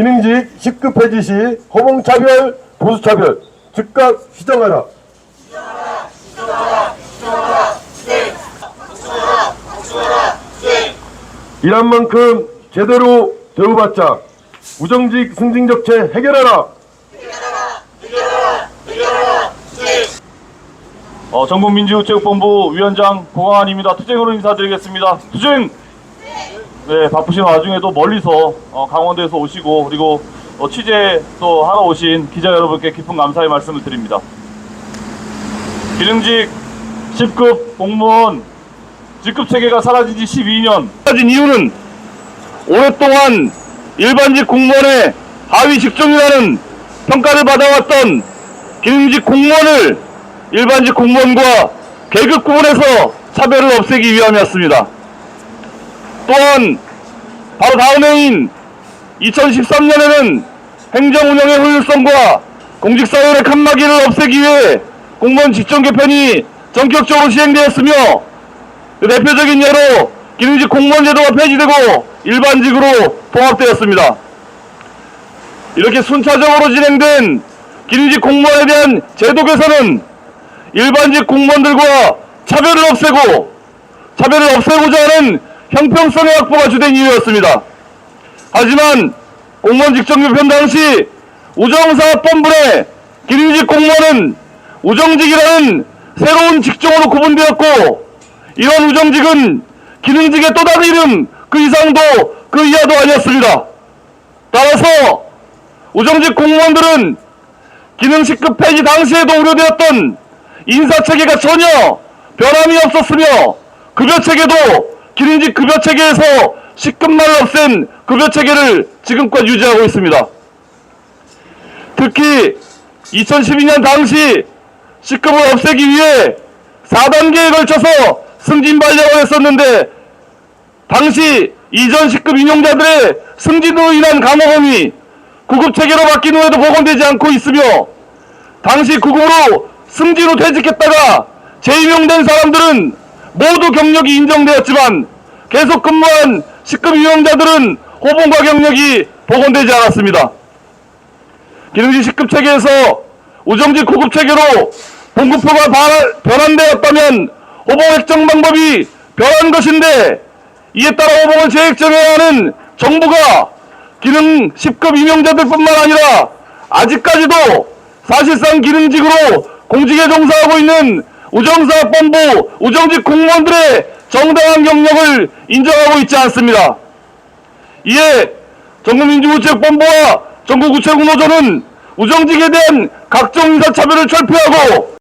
기능직 10급 폐지 시 호봉차별, 보수차별 즉각 시정하라. 일한 만큼 제대로 대우받자 우정직 승진적체 해결하라. 어, 전국민주체육본부 위원장 공항안입니다. 투쟁으로 인사드리겠습니다. 투쟁! 네, 바쁘신 와중에도 멀리서 어, 강원도에서 오시고 그리고 어, 취재 또 하러 오신 기자 여러분께 깊은 감사의 말씀을 드립니다. 기능직 10급 공무원 직급 체계가 사라진 지 12년. 사라진 이유는 오랫동안 일반직 공무원의 하위 직종이라는 평가를 받아왔던 기능직 공무원을 일반직 공무원과 계급 구분해서 차별을 없애기 위함이었습니다. 또한 바로 다음 해인 2013년에는 행정 운영의 효율성과 공직사회의 칸막이를 없애기 위해 공무원 직종 개편이 전격적으로 시행되었으며 그 대표적인 예로 기능직 공무원 제도가 폐지되고 일반직으로 통합되었습니다. 이렇게 순차적으로 진행된 기능직 공무원에 대한 제도 개선은 일반직 공무원들과 차별을 없애고 차별을 없애고자 하는 형평성의 확보가 주된 이유였습니다. 하지만 공무원 직종 개편 당시 우정사업본부 내 기능직 공무원은 우정직이라는 새로운 직종으로 구분되었고 이런 우정직은 기능직의 또 다른 이름 그 이상도 그 이하도 아니었습니다. 따라서 우정직 공무원들은 기능 10급 폐지 당시에도 우려되었던 인사체계가 전혀 변함이 없었으며 급여체계도 기능직 급여 체계에서 10급만을 없앤 급여 체계를 지금껏 유지하고 있습니다. 특히 2012년 당시 10급을 없애기 위해 4단계에 걸쳐서 승진 발령을 했었는데 당시 이전 10급 인용자들의 승진으로 인한 감호범이 구급 체계로 바뀐 후에도 복원되지 않고 있으며 당시 구급으로 승진 후 퇴직했다가 재임용된 사람들은 모두 경력이 인정되었지만 계속 근무한 10급 인용자들은 호봉과 경력이 복원되지 않았습니다. 기능직 10급 체계에서 우정직 구급 체계로 봉급표가 바- 변환되었다면 호봉 획정 방법이 변한 것인데 이에 따라 호봉을 재획정해야 하는 정부가 기능 10급 임용자들뿐만 아니라 아직까지도 사실상 기능직으로 공직에 종사하고 있는 우정사업본부 우정직 공무원들의 정당한 경력을 인정하고 있지 않습니다. 이에 전국민주우체육본부와 전국우체국노조는 우정직에 대한 각종 인사차별을 철폐하고